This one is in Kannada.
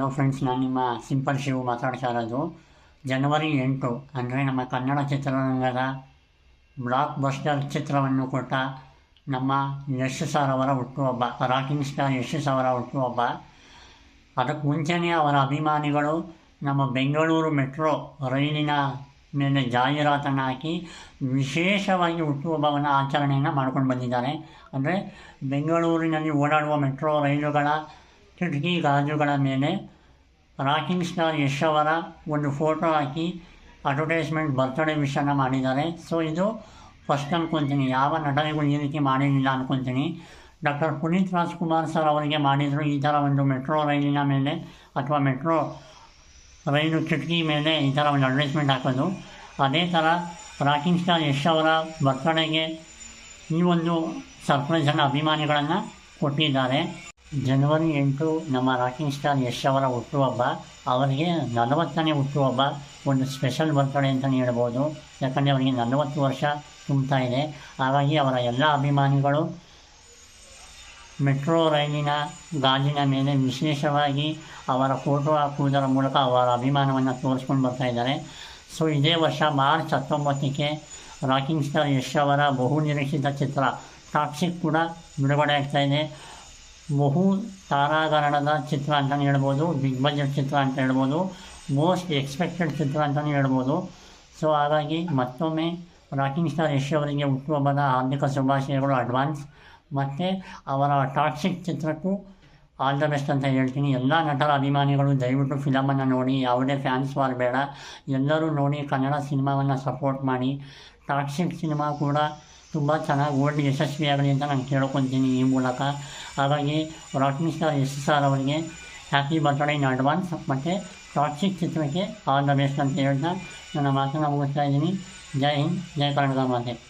ಹಲೋ ಫ್ರೆಂಡ್ಸ್ ನಾನು ನಿಮ್ಮ ಸಿಂಪಲ್ ಶಿವು ಮಾತಾಡ್ತಾ ಇರೋದು ಜನವರಿ ಎಂಟು ಅಂದರೆ ನಮ್ಮ ಕನ್ನಡ ಚಿತ್ರರಂಗದ ಬ್ಲಾಕ್ ಬಸ್ಟರ್ ಚಿತ್ರವನ್ನು ಕೊಟ್ಟ ನಮ್ಮ ಯಶ್ ಸರ್ ಅವರ ಹುಟ್ಟುಹಬ್ಬ ರಾಕಿಂಗ್ ಸ್ಟಾರ್ ಯಶ್ ಅವರ ಹುಟ್ಟುಹಬ್ಬ. ಅದಕ್ಕೆ ಮುಂಚೆನೇ ಅವರ ಅಭಿಮಾನಿಗಳು ನಮ್ಮ ಬೆಂಗಳೂರು ಮೆಟ್ರೋ ರೈಲಿನ ಮೇಲೆ ಜಾಹೀರಾತನ್ನು ಹಾಕಿ ವಿಶೇಷವಾಗಿ ಹುಟ್ಟುಹಬ್ಬವನ್ನು ಆಚರಣೆಯನ್ನು ಮಾಡ್ಕೊಂಡು ಬಂದಿದ್ದಾರೆ. ಅಂದರೆ ಬೆಂಗಳೂರಿನಲ್ಲಿ ಓಡಾಡುವ ಮೆಟ್ರೋ ರೈಲುಗಳ ಕಿಟಕಿ ಗಾಜುಗಳ ಮೇಲೆ ರಾಕಿಂಗ್ ಸ್ಟಾರ್ ಯಶ್ ಅವರ ಒಂದು ಫೋಟೋ ಹಾಕಿ ಅಡ್ವರ್ಟೈಸ್ಮೆಂಟ್ ಬರ್ತಡೇ ವಿಷಯನ ಮಾಡಿದ್ದಾರೆ. ಸೊ, ಇದು ಫಸ್ಟ್ ಅನ್ಕೊತೀನಿ. ಯಾವ ನಟನೆಗೂ ಈ ರೀತಿ ಮಾಡಿರಲಿಲ್ಲ ಅಂದ್ಕೊತೀನಿ ಡಾಕ್ಟರ್ ಪುನೀತ್ ರಾಜ್ಕುಮಾರ್ ಸರ್ ಅವರಿಗೆ ಮಾಡಿದರು. ಈ ಥರ ಒಂದು ಮೆಟ್ರೋ ರೈಲಿನ ಮೇಲೆ ಅಥವಾ ಮೆಟ್ರೋ ರೈಲು ಕಿಟಕಿ ಮೇಲೆ ಈ ಥರ ಒಂದು ಅಡ್ವರ್ಟೈಸ್ಮೆಂಟ್ ಹಾಕೋದು. ಅದೇ ಥರ ರಾಕಿಂಗ್ ಸ್ಟಾರ್ ಯಶ್ ಅವರ ಬರ್ತಡೇಗೆ ಈ ಒಂದು ಸರ್ಪ್ರೈಸನ್ನು ಅಭಿಮಾನಿಗಳನ್ನು ಕೊಟ್ಟಿದ್ದಾರೆ. ಜನವರಿ ಎಂಟು ನಮ್ಮ ರಾಕಿಂಗ್ ಸ್ಟಾರ್ ಯಶ್ ಅವರ ಹುಟ್ಟುಹಬ್ಬ. ಅವರಿಗೆ ನಲವತ್ತನೇ ಹುಟ್ಟುಹಬ್ಬ. ಒಂದು ಸ್ಪೆಷಲ್ ಬರ್ತಡೆ ಅಂತಲೇ ಹೇಳ್ಬೋದು. ಯಾಕಂದರೆ ಅವರಿಗೆ ನಲವತ್ತು ವರ್ಷ ತುಂಬ್ತಾ ಇದೆ. ಹಾಗಾಗಿ ಅವರ ಎಲ್ಲ ಅಭಿಮಾನಿಗಳು ಮೆಟ್ರೋ ರೈಲಿನ ಗಾಜಿನ ಮೇಲೆ ವಿಶೇಷವಾಗಿ ಅವರ ಫೋಟೋ ಹಾಕುವುದರ ಮೂಲಕ ಅವರ ಅಭಿಮಾನವನ್ನು ತೋರಿಸ್ಕೊಂಡು ಬರ್ತಾ ಇದ್ದಾರೆ. ಸೊ ಇದೇ ವರ್ಷ ಮಾರ್ಚ್ ಹತ್ತೊಂಬತ್ತಕ್ಕೆ ರಾಕಿಂಗ್ ಸ್ಟಾರ್ ಯಶ್ ಅವರ ಬಹು ನಿರೀಕ್ಷಿತ ಚಿತ್ರ. ಟಾಕ್ಸಿಕ್ ಕೂಡ ಬಿಡುಗಡೆ ಆಗ್ತಾಯಿದೆ ಬಹು ತಾರಾಗರಣದ ಚಿತ್ರ ಅಂತಲೇ ಹೇಳ್ಬೋದು, ಬಿಗ್ ಬಜೆಟ್ ಚಿತ್ರ ಅಂತ ಹೇಳ್ಬೋದು, ಮೋಸ್ಟ್ ಎಕ್ಸ್ಪೆಕ್ಟೆಡ್ ಚಿತ್ರ ಅಂತಲೇ ಹೇಳ್ಬೋದು. ಸೊ, ಹಾಗಾಗಿ ಮತ್ತೊಮ್ಮೆ ರಾಕಿಂಗ್ ಸ್ಟಾರ್ ಯಶ್ ಅವರಿಗೆ ಹುಟ್ಟುಹಬ್ಬದ ಹಾರ್ದಿಕ ಶುಭಾಶಯಗಳು ಅಡ್ವಾನ್ಸ್. ಮತ್ತು ಅವರ ಟಾಕ್ಸಿಕ್ ಚಿತ್ರಕ್ಕೂ ಆಲ್ ದ ಬೆಸ್ಟ್ ಅಂತ ಹೇಳ್ತೀನಿ. ಎಲ್ಲ ನಟರ ಅಭಿಮಾನಿಗಳು ದಯವಿಟ್ಟು ಫಿಲಮನ್ನು ನೋಡಿ, ಯಾವುದೇ ಫ್ಯಾನ್ಸ್ ವಾರ್ ಬೇಡ ಎಲ್ಲರೂ ನೋಡಿ ಕನ್ನಡ ಸಿನಿಮಾವನ್ನು ಸಪೋರ್ಟ್ ಮಾಡಿ. ಟಾಕ್ಸಿಕ್ ಸಿನಿಮಾ ಕೂಡ ತುಂಬ ಚೆನ್ನಾಗಿ ಓಡಿ ಯಶಸ್ವಿಯಾಗಲಿ ಅಂತ ನಾನು ಕೇಳ್ಕೊತೀನಿ ಈ ಮೂಲಕ. ಹಾಗಾಗಿ ರಾಕಿಂಗ್ ಸ್ಟಾರ್ ಎಸ್ ಸರ್ ಅವರಿಗೆ ಹ್ಯಾಪಿ ಬರ್ತ್ಡೇ ಇನ್ ಅಡ್ವಾನ್ಸ್ ಮತ್ತು ಟಾಕ್ಸಿಕ್ ಚಿತ್ರಕ್ಕೆ ಆಲ್ ದ ಬೆಸ್ಟ್ ಅಂತ ಹೇಳ್ತಾ ನನ್ನ ಮಾತನ್ನು ಮುಗಿಸ್ತಾ ಇದ್ದೀನಿ. ಜೈ ಹಿಂದ್, ಜೈ ಕನ್ನಡ ಮಾತೆ.